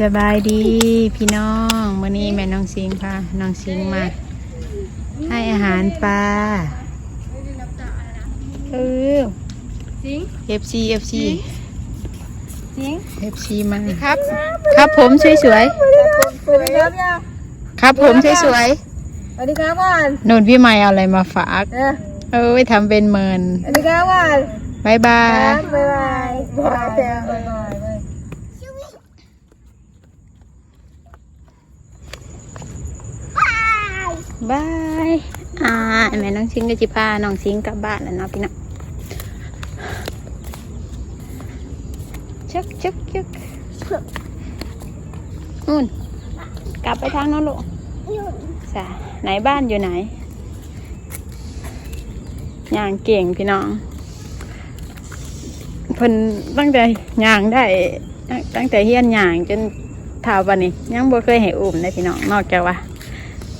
สบายดีพี่น้องวันนี้แม่น้องสิงพาน้องสิงมา ให้อาหารปลาเออจริง FC FC จริง FC มาครับ ครับผมสวยสวยสวัสดีครับย่าๆครับผมสวยสวยสวัสดีครับก่อนๆนุ่นพี่ใหม่เอาอะไรมาฝากเออเอ้ยทำเป็นเมินสวัสดีครับก่อนบายบาคยรับบ๊ายบาย บายอ่าแม่น้องสิงก็จิพาน้องสิงกลับบ้านแล้วเนาะพี่น้องชักชักชักนู่นกลับไปทางโน้นลูกจ้ะไหนบ้านอยู่ไหนย่างเก่งพี่น้องเพิ่นตั้งแต่ย่างได้ ตั้งแต่เฮียนย่างจนเท่าวันนี้ยังบ่เคยให้อุ้มเลยพี่น้องนอกจากว่า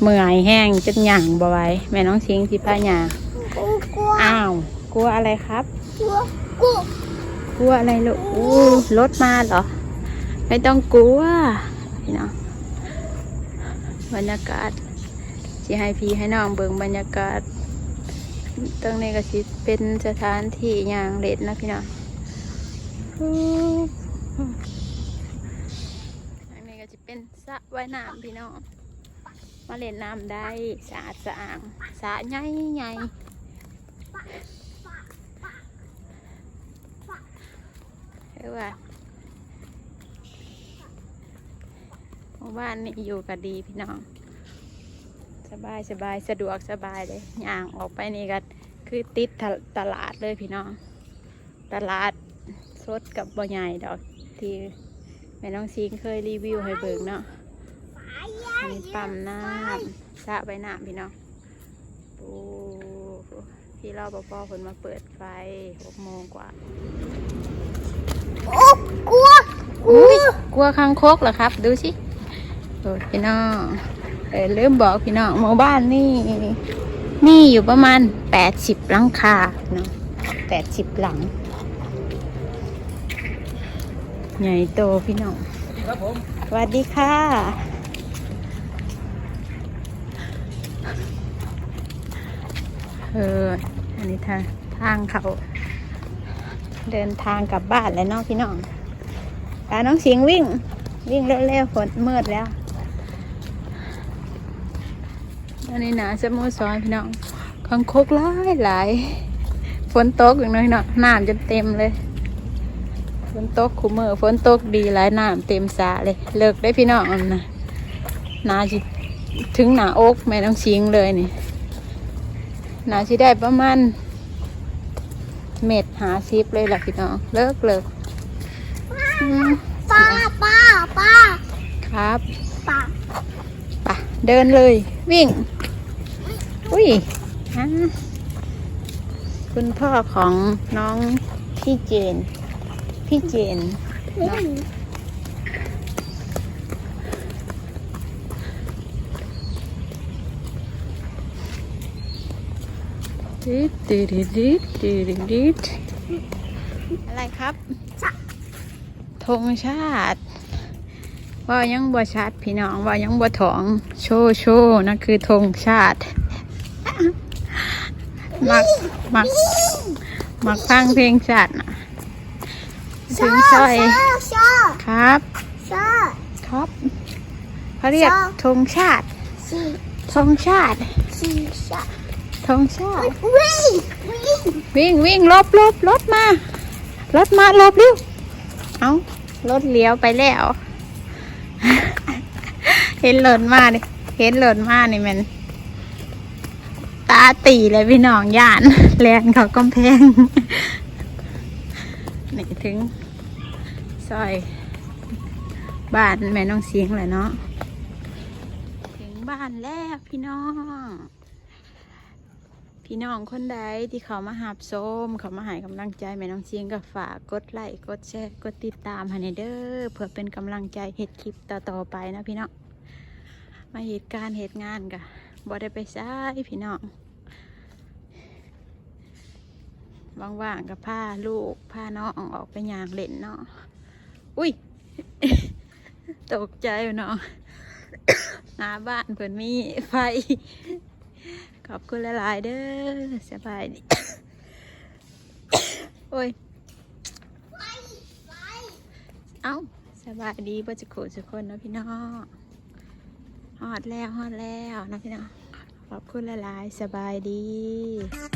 เมื่อยแห้งจนหย่างบ่ไหวแม่น้องชิงสิพาหย่างกลัวอ้าว กลัวอะไรครับ กลัวกลัวกลัวอะไรลูกอู้รถมาเหรอ ไม่ต้องกลัวพี่น้องบรรยากาศสิให้พี่ให้น้องเบิ่งบรรยากาศตรงนี้ก็สิเป็นสถานที่ย่างเล็ดนะพี่น้องอู้อันนี้ก็จะเป็นสระว่ายน้ำพี่น้อง มาเล่นน้ำได้สะอาดสะอาดสะใหญ่ใหญ่เรียกว่าหมู่บ้านนี่อยู่กันดีพี่น้อง สบายสบายสะดวกสบายเลยย่างออกไปนี่ก็คือติดตตลาดเลยพี่น้อง ตลาดสดกับบ่ใหญ่ดอกที่แม่น้องซิงเคยรีวิวให้เบิ่งเนาะ มีปั๊มน้ำสระใบน้ำพี่น้องโอ้พี่รอปภคนมาเปิดไฟหกโมงกว่าโอ้กลัวอุ้ยกลัวคางคกเหรอครับ ดูสิโอ้พี่น้องเออลืมบอกพี่น้องหมู่บ้านนี่ นี่อยู่ประมาณแปดสิบหลังคาเนาะแปดสิบหลัง ใหญ่โตพี่น้องครับผมสวัสดีค่ะ อออันนี้ทางทางเขา เดินทางกลับบ้านแล้วเนาะพี่น้องตาน้องสิงวิ่ง วิ่งเร็วๆฝนมืดแล้วตอนนี้หนาสโมสรพี่น้องคังคกหลายหลายฝนตกอย่างน้อยเนาะน้ำจนเต็มเลยฝนตกคุมเมอฝนตกดีหลายน้ำเต็มสระเลย เลิกได้พี่น้องนนะนาจิถึงหนาอกแม่ต้องชิงเลยนี่ นาจิได้ประมาณเม็ดหาซิปเลยล่ะพี่น้อง เลิกเลิกอืมป้าป้าป้าครับป้าไปเดินเลย วิ่ง อุ้ยฮะคุณพ่อของน้องพี่เจน พี่เจน ดิดดิดดิดดิดดิดดิดอะไรครับธงชาติว่ายังบ่ชัดพี่น้องว่ายังบ่ถอง โชว์โชว์นั่นคือธงชาติมักมักมักฟังเพลงชาตินะถึงซอยชอบครับชอบครับเขาเรียกชอบธงชาติสีธงชาติสีชอบ ธงชาติวิ่งวิ่งวิ่งวิ่งลบลบรถมารถมาลบเร็วเอารถเลี้ยวไปแล้ว เห็นรถมาดิเห็นรถมานี่มัน ตาตีเลยพี่น้องย่านแลนเขากำแพงนี่ถึงซอยบ้านแม่น้องเสียงเลยเนาะ ถึงบ้านแล้วพี่น้อง พี่น้องคนใดที่เขามาหาบส้มเขามาหายกำลังใจแม่น้องเชียงก็ฝากกดไลค์กดแชร์กดติดตามให้ในเด้อเพื่อเป็นกำลังใจเฮ็ดคลิปต่อๆไปนะพี่น้องมาเหตุการณ์เหตุงานกะบ่ได้ไปซ้ายพี่น้องว่างๆกับพาลูกพาน้องออกไปยางเล่นเนาะอุ้ย ตกใจเนาะหน้าบ้านเพิ่นมีไฟ ขอบคุณหลายๆเด้อสบายดีโอ้ยเอ้าสบายดีบ่จะขู่ทุกคนนะพี่น้องฮอดแล้วฮอดแล้วนะพี่น้องขอบคุณหลายๆสบายดี